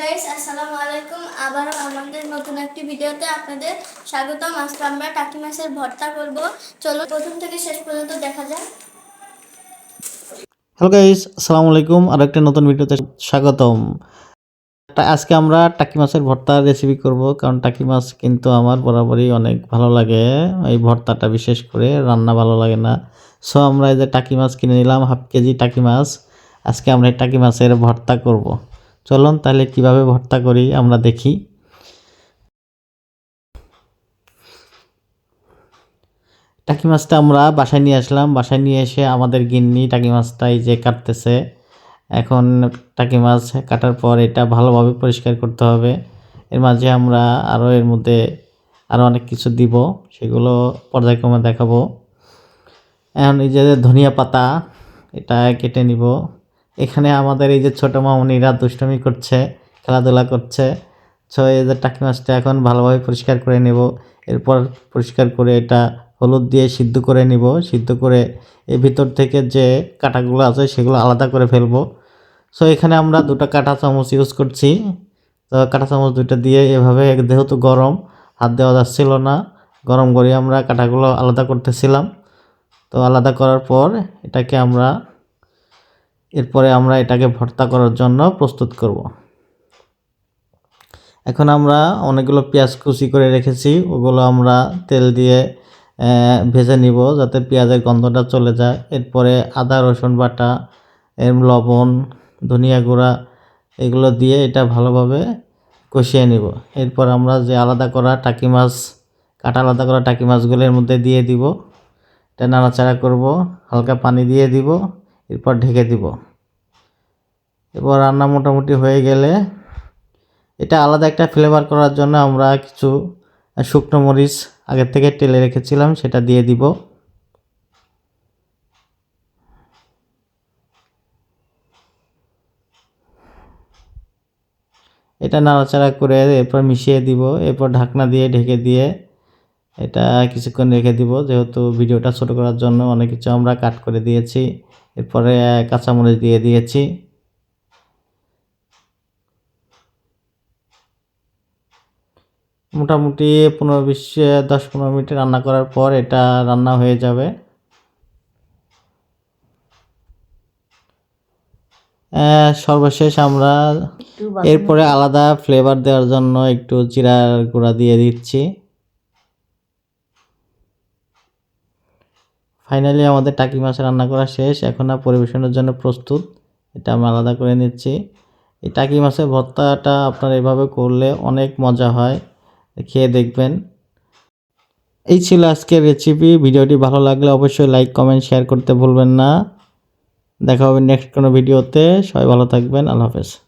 Guys আসসালামু আলাইকুম আবারও আমাদের নতুন একটি ভিডিওতে আপনাদের স্বাগতম। আজকে আমরা টাকি মাছের ভর্তা করব চলো প্রথম থেকে শেষ পর্যন্ত দেখা যাক। হ্যালো গাইস আসসালামু আলাইকুম আর একটা নতুন ভিডিওতে স্বাগতম। আজকে আমরা টাকি মাছের ভর্তা রেসিপি করব, কারণ টাকি মাছ কিন্তু আমার বরাবরই অনেক ভালো লাগে। এই ভর্তাটা বিশেষ করে রান্না ভালো লাগে না। সো আমরা এই যে টাকি মাছ কিনে নিলাম, হাফ কেজি টাকি মাছ। আজকে আমরা এই টাকি মাছের ভর্তা করব। চলুন তাহলে কীভাবে ভর্তা করি আমরা দেখি। টাকি মাছটা আমরা বাসায় নিয়ে আসলাম। বাসায় নিয়ে এসে আমাদের গিন্নি টাকি মাছটা এই যে কাটতেছে। এখন টাকি মাছ কাটার পর এটা ভালোভাবে পরিষ্কার করতে হবে। এর মাঝে আমরা আরও এর মধ্যে আরও অনেক কিছু দিব। সেগুলো পর্যায়ক্রমে দেখাবো। এখন এই যে ধনিয়া পাতা, এটা কেটে নিব। এখানে আমাদের এই যে ছোটো মামনিরা দুষ্টমি করছে, খেলাধুলা করছে সো যে টাকি মাছটা এখন ভালোভাবে পরিষ্কার করে নেব। এরপর পরিষ্কার করে এটা হলুদ দিয়ে সিদ্ধ করে নিব। সিদ্ধ করে এর ভিতর থেকে যে কাঁটাগুলো আছে সেগুলো আলাদা করে ফেলব। সো এখানে আমরা দুটো কাঁটা চামচ ইউজ করছি। তো কাঁটা চামচ দুটো দিয়ে এভাবে যেহেতু গরম, হাত দেওয়া যাচ্ছিল না, গরম করে আমরা কাঁটাগুলো আলাদা করতেছিলাম। তো আলাদা করার পর এটাকে আমরা এরপরে আমরা এটাকে ভর্তা করার জন্য প্রস্তুত করব। এখন আমরা অনেকগুলো পেঁয়াজ কুচি করে রেখেছি, ওগুলো আমরা তেল দিয়ে ভেজে নিব যাতে পেঁয়াজের গন্ধটা চলে যায়। এরপরে আদা, রসুন বাটা লবণ, ধনিয়া গুঁড়া এগুলো দিয়ে এটা ভালোভাবে কষিয়ে নিব। এরপর আমরা যে আলাদা করা টাকি মাছ, কাটা আলাদা করা টাকি মাছগুলো এর মধ্যে দিয়ে দিব। এটা নাড়াচাড়া করব, হালকা পানি দিয়ে দিব। এরপর ঢেকে দিব। এরপর রান্না মোটামুটি হয়ে গেলে এটা আলাদা একটা ফ্লেভার করার জন্য আমরা কিছু শুকনো মরিচ আগের থেকে টেলে রেখেছিলাম, সেটা দিয়ে দিব। এটা নাড়াচাড়া করে এরপর মিশিয়ে দিব, এরপর ঢাকনা দিয়ে ঢেকে দিয়ে এটা কিছুক্ষণ রেখে দিব যেহেতু ভিডিওটা ছোট করার জন্য অনেক কিছু আমরা কাট করে দিয়েছি। এরপরে কাঁচামরিচ দিয়ে দিয়েছি। মোটামুটি পনেরো বিশ দশ পনেরো মিনিট রান্না করার পর এটা রান্না হয়ে যাবে। সর্বশেষ আমরা এরপরে আলাদা ফ্লেভার দেওয়ার জন্য একটু জিরার গুঁড়া দিয়ে দিচ্ছি। ফাইনালি আমাদের টাকি মাছ রান্না করা শেষ। এখন আর পরিবেশনের জন্য প্রস্তুত। এটা আমি আলাদা করে নিচ্ছি। এই টাকি মাছের ভর্তাটা আপনার এভাবে করলে অনেক মজা হয়। খেয়ে দেখবেন। এই ছিল আজকের রেসিপি ভিডিওটি ভালো লাগলে অবশ্যই লাইক কমেন্ট শেয়ার করতে ভুলবেন না। দেখা হবে নেক্সট কোনো ভিডিওতে সবাই ভালো থাকবেন। আল্লাহ হাফেজ।